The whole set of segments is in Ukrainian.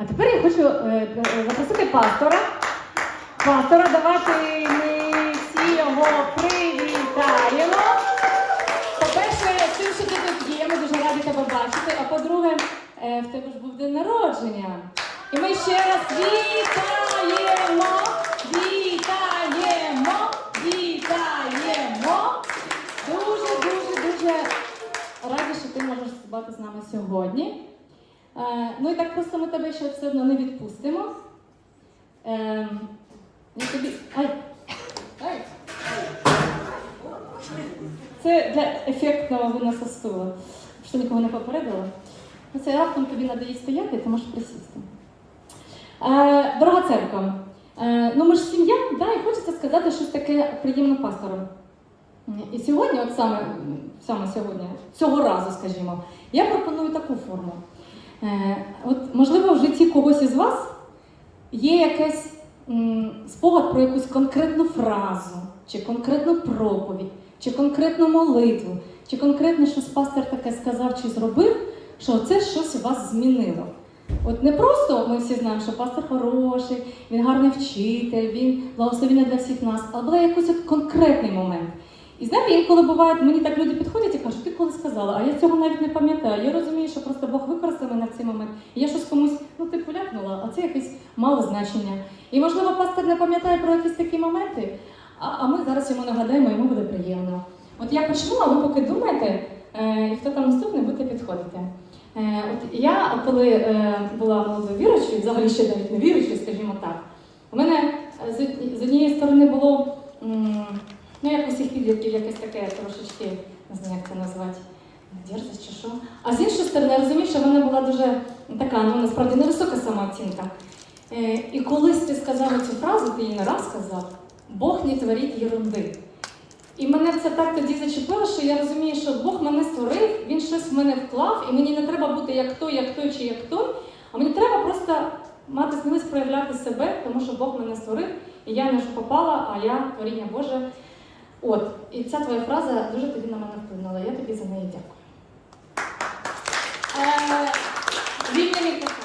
А тепер я хочу е, е, запросити пастора. Пастора, давайте ми всі його привітаємо. По-перше, тим, що ти тут є, ми дуже раді тебе бачити. А по-друге, е, в тебе ж був день народження. І ми ще раз вітаємо! Вітаємо! Вітаємо! Дуже, дуже, дуже раді, що ти можеш бути з нами сьогодні. Е, ну і так просто ми тебе ще все одно не відпустимо. Е, я тобі... Ай! Ай! Це для ефектного виносу стула. Що нікого не попередила. Ну, Це раптом тобі надоїсть стояти, ти можеш присісти. Е, дорога церква, ну ми ж сім'я, да, і хочеться сказати щось таке приємне пасторам. І сьогодні, от саме, саме сьогодні, цього разу, скажімо, я пропоную таку форму. Е, от, можливо, в житті когось із вас є якийсь спогад про якусь конкретну фразу, чи конкретну проповідь, чи конкретну молитву, чи конкретне щось пастор таке сказав чи зробив, що це щось у вас змінило. От не просто ми всі знаємо, що пастор хороший, він гарний вчитель, він благословений для всіх нас, а був якийсь конкретний момент. І знаєте, інколи буває, мені так люди підходять і кажуть, ти коли сказала, а я цього навіть не пам'ятаю. Я розумію, що просто Бог використав мене в цей момент. І я щось комусь, ну типу, ляпнула, а це якесь мало значення. І можливо, пастор не пам'ятає про якісь такі моменти, а, а ми зараз йому нагадаємо, йому буде приємно. От я почну, а ви поки думаєте, е, і хто там наступний, будете підходити. Е, от я, коли е, була молодою віручою, взагалі ще навіть не віручою, скажімо так, у мене з однієї сторони було. м, Ну, як усіх підлітків, якесь таке трошечки, не знаю, як це назвати, дерзость чи що. А з іншої сторони, я розумію, що вона була дуже така, ну насправді невисока самооцінка. Е, і колись ти сказав цю фразу, ти її не раз сказав, Бог не творить єрунди. І мене це так тоді зачепило, що я розумію, що Бог мене створив, він щось в мене вклав, і мені не треба бути як той, як той чи як той, а мені треба просто мати сміливість проявляти себе, тому що Бог мене створив, і я не ж попала, а я творіння Боже. От, і ця твоя фраза дуже тоді на мене вплинула. Я тобі за неї дякую. Е, Вільний мікрофон.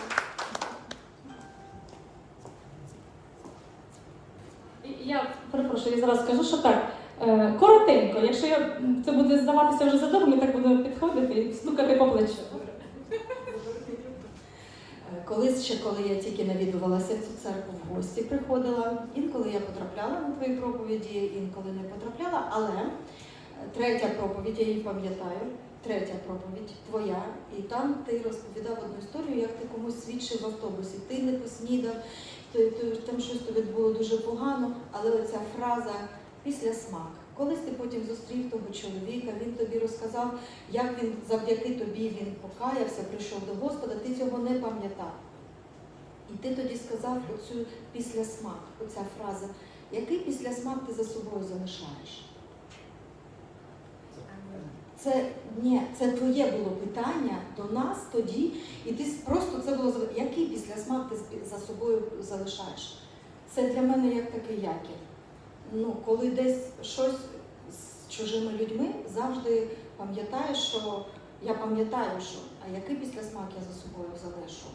Я перепрошую, я зараз скажу, що так. е, Коротенько, якщо я, це буде здаватися вже задовго, ми так будемо підходити і стукати по плечу. Колись ще, коли я тільки навідувалася в цю церкву в гості, приходила. Інколи я потрапляла на твої проповіді, інколи не потрапляла. Але е, третя проповідь, я її пам'ятаю, третя проповідь твоя, і там ти розповідав одну історію, як ти комусь свідчив в автобусі. Ти не поснідав, то, то, там щось тобі було дуже погано, але оця фраза після смак. Колись ти потім зустрів того чоловіка, він тобі розказав, як він завдяки тобі він покаявся, прийшов до Господа, ти цього не пам'ятав. І ти тоді сказав оцю післясмак, оця фраза, який післясмак ти за собою залишаєш? Це ні, це твоє було питання до нас тоді, і ти просто це було який післясмак ти за собою залишаєш? Це для мене як такий якір. Ну, коли десь щось з чужими людьми, завжди пам'ятаєш, що я пам'ятаю, що а який післясмак я за собою залишу?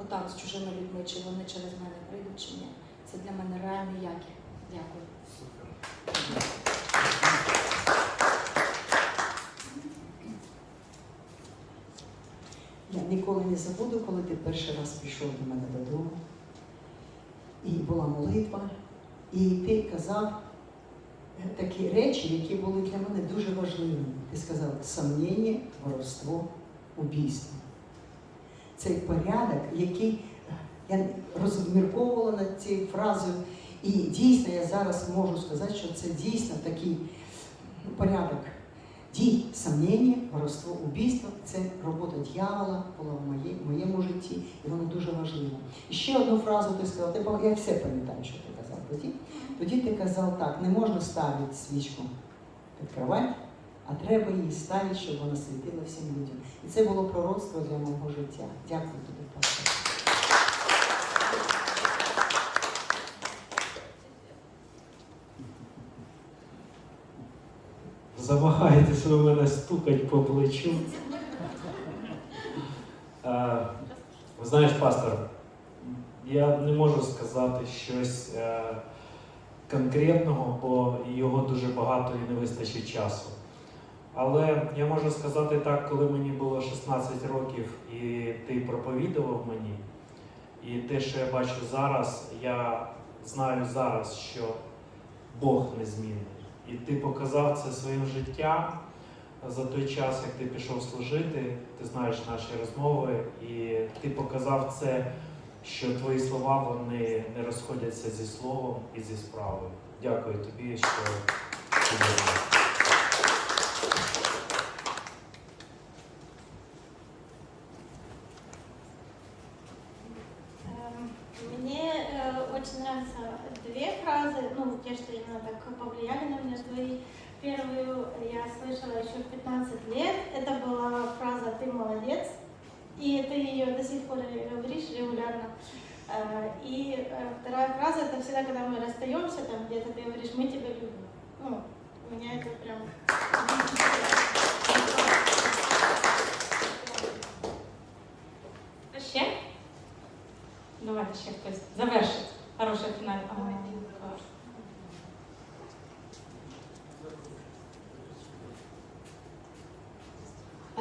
Отак з чужими людьми, чи вони через мене прийдуть, чи ні. Це для мене реальний якір. Дякую. Я ніколи не забуду, коли ти перший раз прийшов до мене додому. І була молитва, і ти казав такі речі, які були для мене дуже важливими. Ти сказав сомнення, воровство, убійство. Цей порядок, який е, я розмірковувала над цією фразою. І дійсно я зараз можу сказати, що це дійсно такий ну, порядок дій, сомнення, воровство, убійство це робота дьявола була в моє- моєму житті, і воно дуже важливо. І ще одну фразу ти сказав, ти я все пам'ятаю, що ти казав тоді. Тоді ти казав так, не можна ставити свічку під кровать, а треба її ставити, щоб вона світила всім людям. І це було пророцтво для мого життя. Дякую тобі, пастор. Замагаєтеся ви мене стукать по плечу. Е, Знаєш, пастор, Я не можу сказати щось е, конкретного, бо його дуже багато і не вистачить часу. Але я можу сказати так, коли мені було 16 років і ти проповідував мені, і те, що я бачу зараз, я знаю зараз, що Бог незмінний. І ти показав це своїм життям за той час, як ти пішов служити. Ти знаєш наші розмови, і ти показав це, що твої слова вони не розходяться зі словом і зі справою. Дякую тобі, що ти фразы, ну, те, что именно так повлияли на меня. Твои первую я слышала еще в 15 лет. Это была фраза «ты молодец», и ты ее до сих пор говоришь регулярно. Э, И э, вторая фраза – это всегда, когда мы расстаемся, там где-то ты говоришь «мы тебя любим». Ну, меня это прям...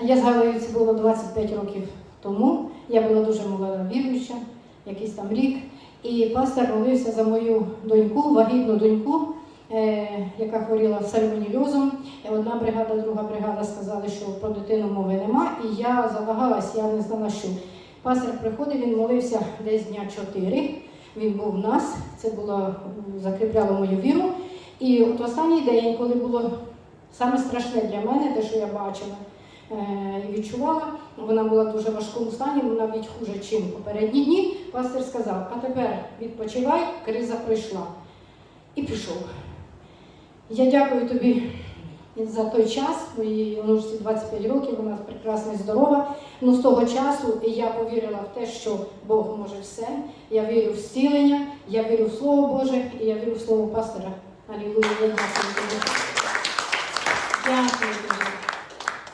я згадую, це було 25 років тому. Я була дуже молода віруюча, якийсь там рік. І пастор молився за мою доньку, вагітну доньку, е, яка хворіла сальмонільозом. І Одна бригада, друга бригада сказали, що про дитину мови нема. І я завагалась, я не знала, що. Пастор приходив, він молився десь дня 4. Він був в нас, це було закріпляло мою віру. І от останній день, коли було саме страшне для мене, те, що я бачила, е, відчувала. Вона була в дуже важкому стані, вона навіть хуже, ніж попередні дні. Пастор сказав: а тепер відпочивай, криза пройшла. І пішов. Я дякую тобі за той час, моїй онучці 25 років, вона прекрасна і здорова. Ну, з того часу я повірила в те, що Бог може все. Я вірю в зцілення, я вірю в Слово Боже і я вірю в Слово пастора. Алілуя, я дякую тобі. Дякую дуже.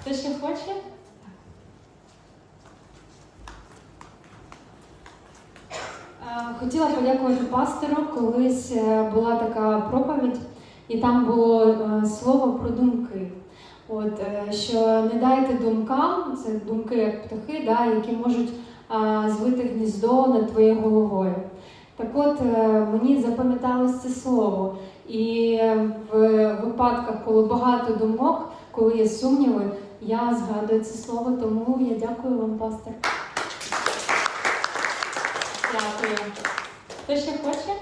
Хто ще хоче? Е, Хотіла подякувати пастору. Колись е, була така проповідь, і там було е, слово про думки. От, що не дайте думкам, це думки як птахи, да, які можуть звити гніздо над твоєю головою. Так от мені запам'яталось це слово. І в випадках, коли багато думок, коли є сумніви, я згадую це слово, тому я дякую вам, пастор. Дякую. Хто ще хоче?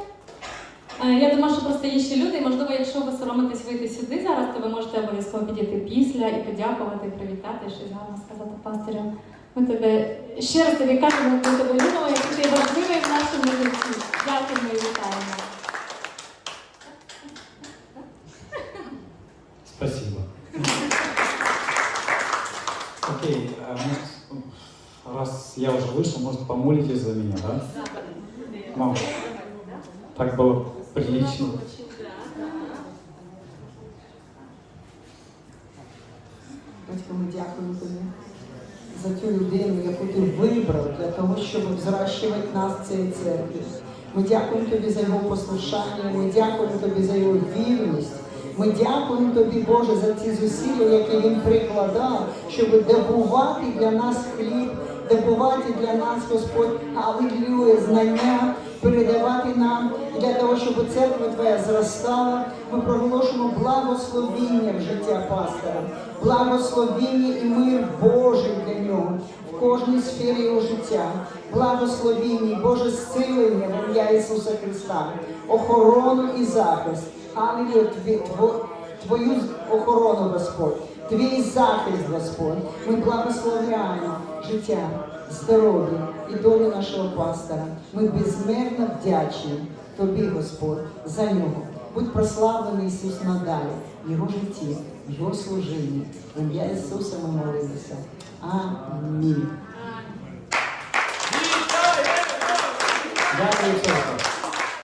Е, Я думаю, що просто є ще люди, і можливо, якщо ви соромитесь вийти сюди зараз, то ви можете обов'язково підійти після і подякувати, привітати, щось гарно сказати пастирям. Ми тебе ще раз тобі кажемо, ми тебе любимо, який ти важливий в нашому житті. Дякуємо і вітаємо. Спасибо. Окей, а может, вышел, может, помолитесь за меня, да? Мам, так было прилично. Батько, ми дякуємо тобі за цю людину, яку ти вибрав для того, щоб зрощувати нас в цій церкві. Ми дякуємо тобі за його послушання, ми дякуємо тобі за його вірність. Ми дякуємо тобі, Боже, за ці зусилля, які він прикладав, щоб добувати для нас хліб, добувати для нас, Господь, алілюя, знання, передавати нам для того, щоб церква Твоя зростала. Ми проголошуємо благословіння в життя пастора, благословіння і мир Божий для нього в кожній сфері його життя. Благословіння, Боже зцілення в ім'я Ісуса Христа, охорону і захист. Алілюя, Твою охорону, Господь, Твій захист, Господь. Ми благословляємо життя, здоров'я і долю нашого пастора. Ми безмерно вдячні Тобі, Господь, за нього. Будь прославлений Ісус надалі в Його житті, в Його служінні. В ім'я Ісуса ми молимося. Амінь. Дякую.